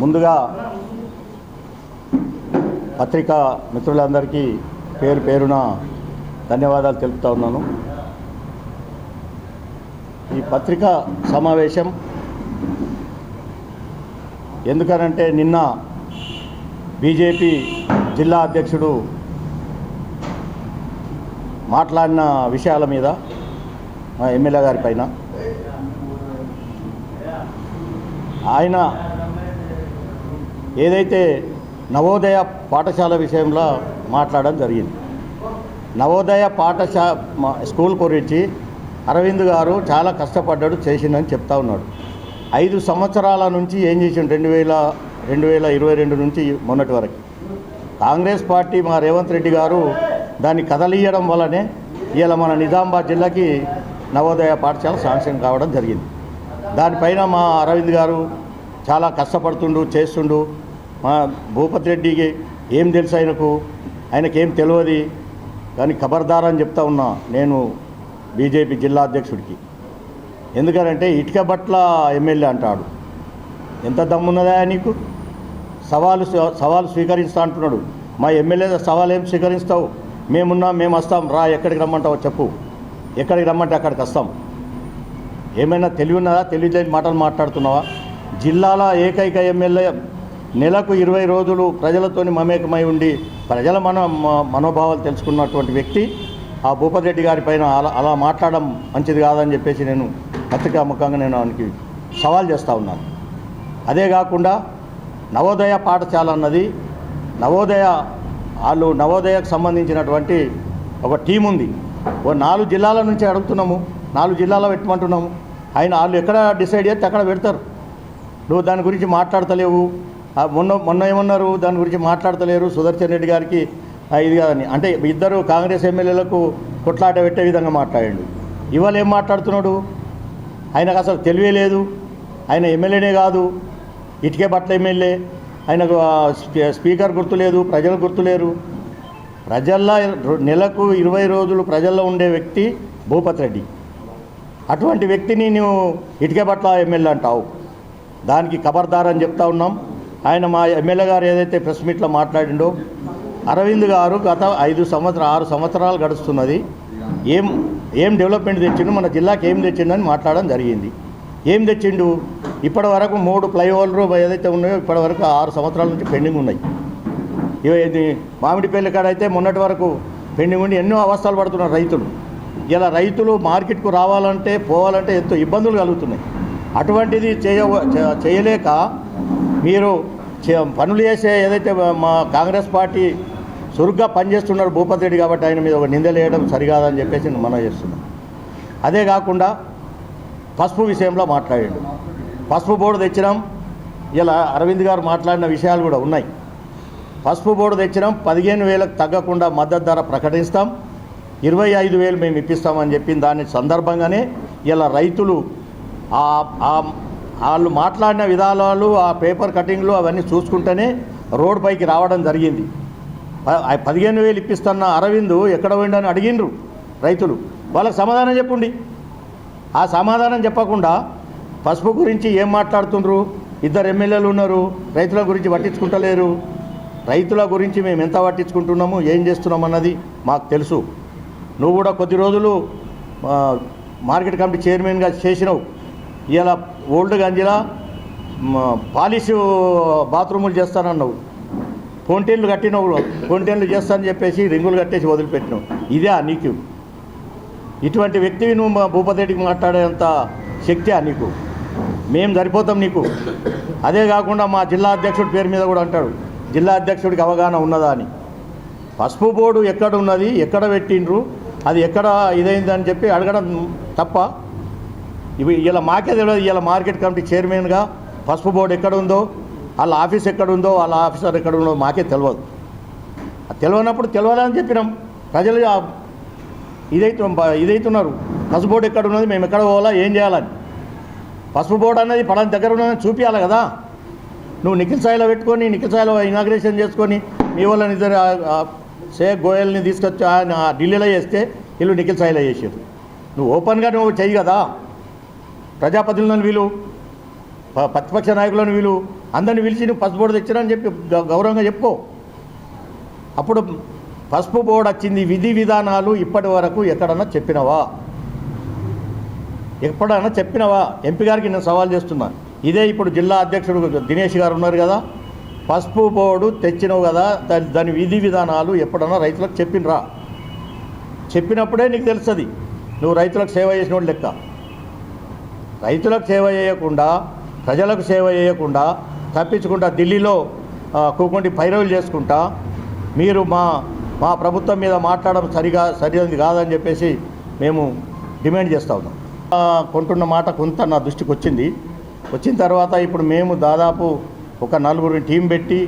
ముందుగా పత్రికా మిత్రులందరికీ పేరు పేరున ధన్యవాదాలు తెలుపుతా ఉన్నాను. ఈ పత్రికా సమావేశం ఎందుకనంటే నిన్న బీజేపీ జిల్లా అధ్యక్షుడు మాట్లాడిన విషయాల మీద మా ఎమ్మెల్యే గారి పైన ఆయన ఏదైతే నవోదయ పాఠశాల విషయంలో మాట్లాడడం జరిగింది. నవోదయ పాఠశా మా స్కూల్ గురించి అరవింద్ గారు చాలా కష్టపడ్డాడు చేసిందని చెప్తా ఉన్నాడు. ఐదు సంవత్సరాల నుంచి ఏం చేసిండు? రెండు వేల రెండు వేల ఇరవై రెండు నుంచి మొన్నటి వరకు. కాంగ్రెస్ పార్టీ మా రేవంత్ రెడ్డి గారు దాన్ని కదలియడం వల్లనే ఇలా మన నిజామాబాద్ జిల్లాకి నవోదయ పాఠశాల శాంక్షన్ కావడం జరిగింది. దానిపైన మా అరవింద్ గారు చాలా కష్టపడుతుండు చేస్తుండు. మా భూపతి రెడ్డికి ఏం తెలుసు ఆయనకు? ఆయనకేం తెలియదు. కానీ ఖబర్దార్ అని చెప్తా ఉన్నా నేను బీజేపీ జిల్లా అధ్యక్షుడికి. ఎందుకనంటే ఇటుక బట్ల ఎమ్మెల్యే అంటాడు. ఎంత దమ్మున్నదా నీకు? సవాలు సవాలు స్వీకరిస్తా అంటున్నాడు. మా ఎమ్మెల్యే సవాలు ఏం స్వీకరిస్తావు? మేమున్నా మేము వస్తాం రా ఎక్కడికి రమ్మంటావు చెప్పు. ఎక్కడికి రమ్మంటే అక్కడికి వస్తాం. ఏమైనా తెలివి ఉన్నదా? తెలివిలేని మాటలు మాట్లాడుతున్నావా? జిల్లాల ఏకైక ఎమ్మెల్యే నెలకు ఇరవై రోజులు ప్రజలతోని మమేకమై ఉండి ప్రజల మన మనోభావాలు తెలుసుకున్నటువంటి వ్యక్తి ఆ భూపతి రెడ్డి గారి పైన అలా అలా మాట్లాడడం మంచిది కాదని చెప్పేసి నేను పత్రికా ముఖంగా నేను ఆయనకి సవాల్ చేస్తూ ఉన్నాను. అదే కాకుండా నవోదయ పాఠశాల అన్నది నవోదయ వాళ్ళు నవోదయకు సంబంధించినటువంటి ఒక టీం ఉంది. ఓ నాలుగు జిల్లాల నుంచి అడుగుతున్నాము నాలుగు జిల్లాలో పెట్టమంటున్నాము. ఆయన వాళ్ళు ఎక్కడ డిసైడ్ చేస్తే అక్కడ పెడతారు. నువ్వు దాని గురించి మాట్లాడతలేవు మొన్న మొన్న ఏమన్నారు? దాని గురించి మాట్లాడతలేరు. సుదర్శన్ రెడ్డి గారికి ఇది కాదని. అంటే ఇద్దరు కాంగ్రెస్ ఎమ్మెల్యేలకు కొట్లాట పెట్టే విధంగా మాట్లాడాడు. ఇవాళ ఏం మాట్లాడుతున్నాడు? ఆయనకు అసలు తెలివే లేదు. ఆయన ఎమ్మెల్యేనే కాదు. ఇటుకే బట్ల ఎమ్మెల్యే. ఆయనకు స్పీకర్ గుర్తు స్పీకర్ గుర్తులేదు ప్రజలు గుర్తులేరు ప్రజల్లో నెలకు ఇరవై రోజులు ప్రజల్లో ఉండే వ్యక్తి భూపతి రెడ్డి. అటువంటి వ్యక్తిని నువ్వు ఇటుకే బట్ల ఎమ్మెల్యే అంటావు. దానికి ఖబర్దార్ అని చెప్తా ఉన్నాం. ఆయన మా ఎమ్మెల్యే గారు ఏదైతే ప్రెస్ మీట్లో మాట్లాడిండో అరవింద్ గారు గత ఐదు సంవత్సరం ఆరు సంవత్సరాలు గడుస్తున్నది. ఏం ఏం డెవలప్మెంట్ తెచ్చిండు మన జిల్లాకి ఏం తెచ్చిండని మాట్లాడడం జరిగింది. ఏం తెచ్చిండు? ఇప్పటి వరకు మూడు ఫ్లైఓవర్లు ఏదైతే ఉన్నాయో ఇప్పటి వరకు ఆరు సంవత్సరాల నుంచి పెండింగ్ ఉన్నాయి. ఇవి ఇది మామిడిపల్లి కాడ అయితే మొన్నటి వరకు పెండింగ్ ఉండి ఎన్నో అవస్థలు పడుతున్నారు రైతులు. ఇలా రైతులు మార్కెట్కు రావాలంటే పోవాలంటే ఎంతో ఇబ్బందులు కలుగుతున్నాయి. అటువంటిది చేయ చేయలేక మీరు చే- పనులు చేసే ఏదైతే మా కాంగ్రెస్ పార్టీ చురుగ్గా పనిచేస్తున్నారు భూపతి రెడ్డి కాబట్టి ఆయన మీద ఒక నిందలేయడం సరికాదని చెప్పేసి నేను మనం చేస్తున్నాం. అదే కాకుండా పసుపు విషయంలో మాట్లాడాడు. పసుపు బోర్డు తెచ్చినాం. ఇలా అరవింద్ గారు మాట్లాడిన విషయాలు కూడా ఉన్నాయి. పసుపు బోర్డు తెచ్చినాం. పదిహేను వేలకు తగ్గకుండా మద్దతు ధర ప్రకటిస్తాం. ఇరవై ఐదు వేలు మేము ఇప్పిస్తామని చెప్పిన దాని సందర్భంగానే ఇలా రైతులు ఆ- వాళ్ళు మాట్లాడిన విధానాలు ఆ పేపర్ కటింగ్లు అవన్నీ చూసుకుంటేనే రోడ్ పైకి రావడం జరిగింది. పదిహేను వేలు ఇప్పిస్తున్న అరవింద్ ఎక్కడ పోయిండని అడిగిండ్రు రైతులు. వాళ్ళకి సమాధానం చెప్పండి. ఆ సమాధానం చెప్పకుండా పసుపు గురించి ఏం మాట్లాడుతుండ్రు? ఇద్దరు ఎమ్మెల్యేలు ఉన్నారు రైతుల గురించి పట్టించుకుంటలేరు. రైతుల గురించి మేము ఎంత పట్టించుకుంటున్నాము ఏం చేస్తున్నాం అన్నది మాకు తెలుసు. నువ్వు కూడా కొద్ది రోజులు మార్కెట్ కమిటీ చైర్మన్గా చేసినావు. ఇలా ఓల్డ్ గంజిలా పాలిష్ బాత్రూములు చేస్తానన్నావు. ఫౌంటైన్లు కట్టినవు ఫౌంటైన్లు చేస్తానని చెప్పేసి రింగులు కట్టేసి వదిలిపెట్టినావు. ఇదే నీకు. ఇటువంటి వ్యక్తివి నువ్వు మా భూపతి రెడ్డికి మాట్లాడేంత శక్తి నీకు. మేము సరిపోతాం నీకు. అదే కాకుండా మా జిల్లా అధ్యక్షుడి పేరు మీద కూడా అంటాడు. జిల్లా అధ్యక్షుడికి అవగాహన ఉన్నదా అని. పసుపు బోర్డు ఎక్కడ ఉన్నది ఎక్కడ పెట్టిండ్రు అది ఎక్కడ ఇదైందని చెప్పి అడగడం తప్ప ఇవి ఇలా మాకే తెలియదు ఇలా మార్కెట్ కమిటీ చైర్మన్గా పసుపు బోర్డు ఎక్కడ ఉందో వాళ్ళ ఆఫీస్ ఎక్కడ ఉందో వాళ్ళ ఆఫీసర్ ఎక్కడ ఉందో మాకే తెలియదు తెలియనప్పుడు తెలియాలని చెప్పినాం. ప్రజలు ఆ ఇదైతు ఇదైతున్నారు. పసుపు బోర్డు ఎక్కడ ఉన్నది మేము ఎక్కడ పోవాలా ఏం చేయాలని. పసుపు బోర్డు అనేది పలానా దగ్గర ఉన్నదని చూపించాలి కదా. నువ్వు నిఖిల్ సాయిలో పెట్టుకొని నిఖిల్ సాయిలో ఇనాగ్రేషన్ చేసుకొని మీ వాళ్ళని ఇద్దరు ఆ- షేక్ గోయల్ని తీసుకొచ్చి ఆయన ఆ ఢిల్లీలో చేస్తే వీళ్ళు నిఖిల్ సాయిలో చేసారు. నువ్వు ఓపెన్గా నువ్వు చెయ్యి కదా. ప్రజాప్రతినిధులను వీలు ప్రతిపక్ష నాయకులను వీలు అందరిని పిలిచి నువ్వు పసుపు బోర్డు తెచ్చినా అని చెప్పి గౌరవంగా చెప్పుకో. అప్పుడు పసుపు బోర్డు వచ్చింది విధి విధానాలు ఇప్పటి వరకు ఎక్కడన్నా చెప్పినవా? ఎప్పుడన్నా చెప్పినవా? ఎంపీ గారికి నేను సవాల్ చేస్తున్నాను ఇదే ఇప్పుడు జిల్లా అధ్యక్షుడు దినేష్ గారు ఉన్నారు కదా. పసుపు బోర్డు తెచ్చినావు కదా దాని దాని విధి విధానాలు ఎప్పుడన్నా రైతులకు చెప్పినరా? చెప్పినప్పుడే నీకు తెలుస్తుంది. నువ్వు రైతులకు సేవ చేసిన లెక్క. రైతులకు సేవ చేయకుండా ప్రజలకు సేవ చేయకుండా తప్పించుకుంటా ఢిల్లీలో ఆ, కూకుంటి పైరవులు చేసుకుంటా మీరు మా మా ప్రభుత్వం మీద మాట్లాడడం సరిగా సరైనది కాదని చెప్పేసి మేము డిమాండ్ చేస్తూ ఉన్నాం. కొంటున్న మాట కొంత నా దృష్టికి వచ్చింది. వచ్చిన తర్వాత ఇప్పుడు మేము దాదాపు ఒక నలుగురిని టీం పెట్టి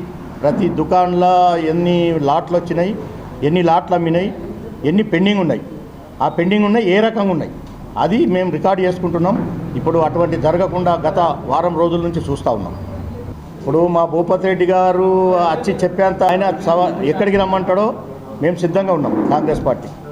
ప్రతి దుకాణంలో ఎన్ని లాట్లు వచ్చినాయి ఎన్ని లాట్లు అమ్మినాయి ఎన్ని పెండింగ్ ఉన్నాయి. ఆ పెండింగ్ ఉన్నాయి ఏ రకంగా ఉన్నాయి? అది మేము రికార్డ్ చేసుకుంటున్నాం. ఇప్పుడు అటువంటి జరగకుండా గత వారం రోజుల నుంచి చూస్తూ ఉన్నాం. ఇప్పుడు మా భూపతి రెడ్డి గారు వచ్చి చెప్పేంత ఆయన సవా ఎక్కడికి రమ్మంటాడో మేము సిద్ధంగా ఉన్నాం కాంగ్రెస్ పార్టీ.